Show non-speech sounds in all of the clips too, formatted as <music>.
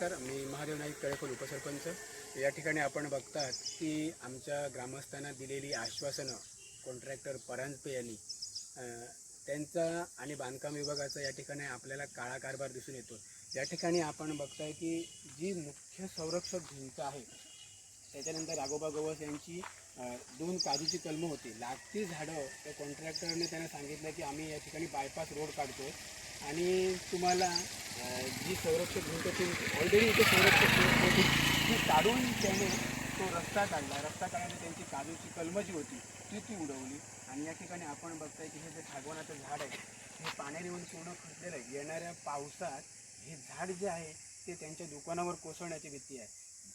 नमस्कार मी महादेव नाईक कळेकर उपसरपंच. या ठिकाणी आपण बघतात की आमच्या ग्रामस्थांना दिलेली आश्वासनं कॉन्ट्रॅक्टर परांजपे यांनी त्यांचा आणि बांधकाम विभागाचा या ठिकाणी आपल्याला काळा कारभार दिसून येतो. या ठिकाणी आपण बघताय की जी मुख्य संरक्षक भिंत आहे त्याच्यानंतर राघोबा गवस यांची दोन काजूची कलमं होती. लागती झाडं त्या कॉन्ट्रॅक्टरने त्यांना सांगितलं की आम्ही या ठिकाणी बायपास रोड काढतो आणि तुम्हाला जी संरक्षक भिंत ती ऑलरेडी इथे संरक्षक भिंत होती ती काढून त्याने तो रस्ता काढला. रस्ता काढल्याने त्यांची काजूची कलम जी होती ती ती उडवली. आणि या ठिकाणी आपण बघताय की हे जे सागवानाचं झाड आहे हे पाण्याने येऊन पूर्ण खचलेलं आहे. येणाऱ्या पावसात हे झाड जे आहे ते त्यांच्या दुकानावर कोसळण्याची भीती आहे.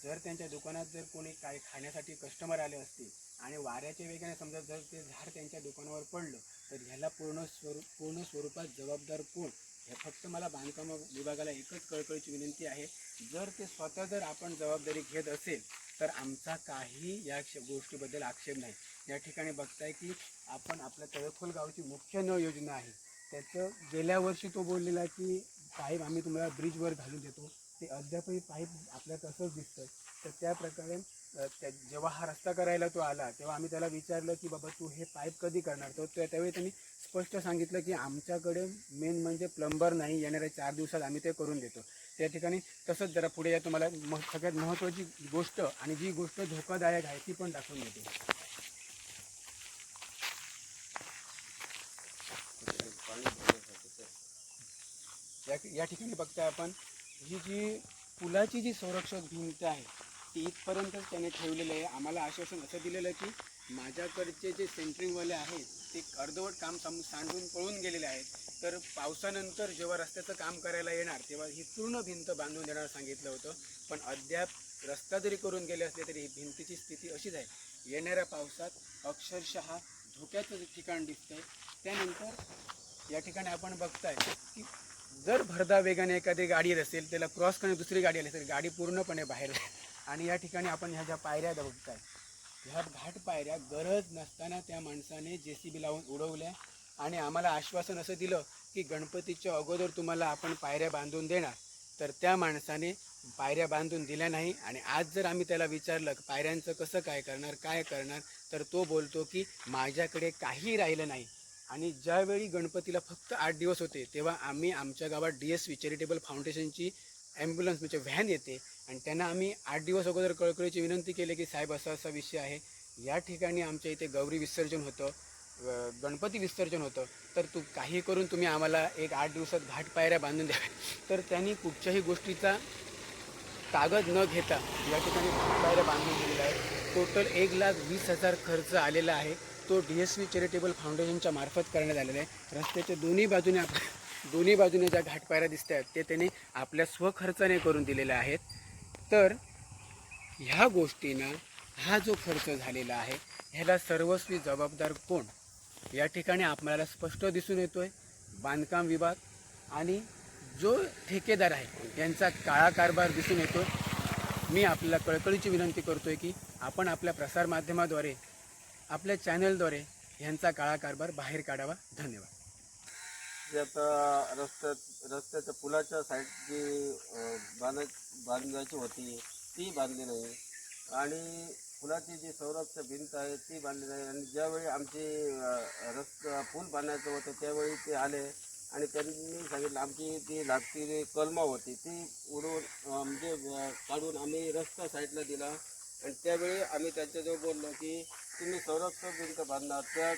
जर त्यांच्या दुकानात जर कोणी काय खाण्यासाठी कस्टमर आले असतील आणि वाऱ्याच्या वेगाने समजा जर ते झाड त्यांच्या दुकानावर पडलं तर ह्याला पूर्ण स्वरूप पूर्ण स्वरूपात जबाबदार कोण? हे फक्त मला बांधकाम विभागाला एकच कळकळीची विनंती आहे. जर ते स्वतः जर आपण जबाबदारी घेत असेल तर आमचा काही या गोष्टीबद्दल आक्षेप नाही. या ठिकाणी बघताय की आपण आपल्या तळखोल गावची मुख्य न योजना आहे. त्याचं गेल्या वर्षी तो बोललेला की पाईप आम्ही तुम्हाला ब्रिजवर घालून देतो. ते अद्यापही पाईप आपल्या तसंच दिसतं तर त्या प्रकारे त्या जेव्हा हा रस्ता करायला तो आला तेव्हा आम्ही त्याला विचारलं की बाबा तू हे पाईप कधी करणार? तर त्यावेळी त्यांनी स्पष्ट सांगितलं की आमच्याकडे मेन म्हणजे प्लंबर नाही. येणाऱ्या चार दिवसात आम्ही ते करून देतो. त्या ठिकाणी तसंच जरा पुढे या तुम्हाला म सगळ्यात महत्त्वाची गोष्ट आणि जी गोष्ट धोकादायक आहे ती पण दाखवून देते. या या ठिकाणी बघताय आपण ही जी पुलाची जी संरक्षक भिंत आहे ती इथपर्यंतच त्याने ठेवलेलं आहे. आम्हाला आश्वासन असं दिलेलं आहे की माझ्याकडचे जे सेंटरिंगवाले आहेत ते अर्धवट काम सम सांडून पळून गेलेले आहेत. तर पावसानंतर जेव्हा रस्त्याचं काम करायला येणार तेव्हा ही पूर्ण भिंत बांधून देणार सांगितलं होतं. पण अद्याप रस्ता जरी करून गेले असले तरी ही भिंतीची स्थिती अशीच आहे. येणाऱ्या पावसात अक्षरशः धोक्याचं ठिकाण दिसतंय त्यानंतर या ठिकाणी आपण बघताय की जर भरदा वेगाने एखादी गाडी येत असेल त्याला क्रॉस करणे दुसरी गाडी आली असेल गाडी पूर्णपणे बाहेर आणि या ठिकाणी आपण ह्या ज्या पायऱ्या बघताय ह्या घाट पायऱ्या गरज नसताना त्या माणसाने जे सी बी लावून उडवल्या आणि आम्हाला आश्वासन असं दिलं की गणपतीच्या अगोदर तुम्हाला आपण पायऱ्या बांधून देणार. तर त्या माणसाने पायऱ्या बांधून दिल्या नाही आणि आज जर आम्ही त्याला विचारलं पायऱ्यांचं कसं काय करणार काय करणार तर तो बोलतो की माझ्याकडे काही राहिलं नाही. आणि ज्यावेळी गणपतीला फक्त आठ दिवस होते तेव्हा आम्ही आमच्या गावात डी एस व्ही चॅरिटेबल फाउंडेशनची ॲम्ब्युलन्स म्हणजे व्हॅन येते आणि त्यांना आम्ही आठ दिवस अगोदर कळकळीची विनंती केली की साहेब असा असा विषय आहे. या ठिकाणी आमच्या इथे गौरी विसर्जन होतं गणपती विसर्जन होतं. तर तू काही करून तुम्ही आम्हाला एक आठ दिवसात घाट पायऱ्या बांधून द्या. <laughs> तर त्यांनी कुठच्याही गोष्टीचा कागद न घेता या ठिकाणी घाट पायऱ्या बांधून दिलेला आहे टोटल एक लाख वीस हजार खर्च आलेला आहे. तो डी एस व्ही चॅरिटेबल फाउंडेशनच्या मार्फत करण्यात आलेला आहे. रस्त्याच्या दोन्ही बाजूने आपण दोन्ही बाजूने ज्या घाटपायऱ्या दिसत आहेत ते त्यांनी आपल्या स्वखर्चाने करून दिलेल्या आहेत. तर ह्या गोष्टींना हा जो खर्च झालेला आहे ह्याला सर्वस्वी जबाबदार कोण? या ठिकाणी आपल्याला स्पष्ट दिसून येतो आहे बांधकाम विभाग आणि जो ठेकेदार आहे यांचा काळा कारभार दिसून येतो मी आपल्याला कळकळीची विनंती करतो आहे की आपण आपल्या प्रसारमाध्यमाद्वारे आपल्या चॅनलद्वारे ह्यांचा काळा कारभार बाहेर काढावा. धन्यवाद. जे आता रस्त्यात रस्त्याच्या पुलाच्या साईड जी बांध बांधायची होती ती बांधली नाही. आणि पुलाची जी संरक्षक भिंत आहे ती बांधली नाही. आणि ज्यावेळी आमची रस्ता पूल बांधायचं होतं त्यावेळी ते आले. आणि त्यांनी सांगितलं आमची ती लागती कलमा होती ती उडवून म्हणजे काढून आम्ही रस्ता साईडला दिला. आणि त्यावेळी आम्ही त्यांच्याजवळ बोललो की तुम्ही संरक्षक भिंत बांधणार त्या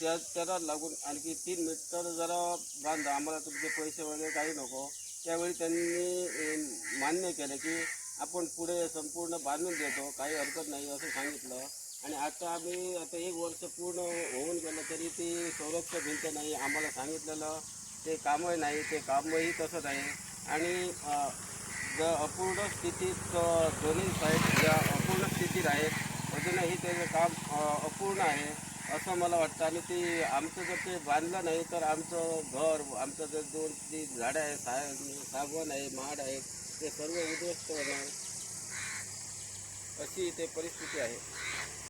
त्या त्याला लागून आणखी तीन मीटर जरा बांधा आम्हाला तुमचे पैसे वगैरे काही नको. त्यावेळी त्यांनी मान्य केलं की आपण पुढे संपूर्ण बांधून देतो काही हरकत नाही असं सांगितलं. आणि आता आम्ही आता एक वर्ष पूर्ण होऊन गेलं तरी ती संरक्षण भिंत नाही आम्हाला सांगितलेलं ते कामही नाही ते कामही तसंच आहे. आणि ज अपूर्ण स्थितीत दोन्ही साईड ज्या अपूर्ण स्थितीत आहेत अजूनही त्याचं काम अपूर्ण आहे. असं मला वाटतं. आणि ते आमचं जर ते बांधलं नाही तर आमचं घर आमचं जर दोन ती झाडं आहे सा सागवण आहे माड आहे ते सर्व उद्ध्वस्त होणार. अशी इथे परिस्थिती आहे.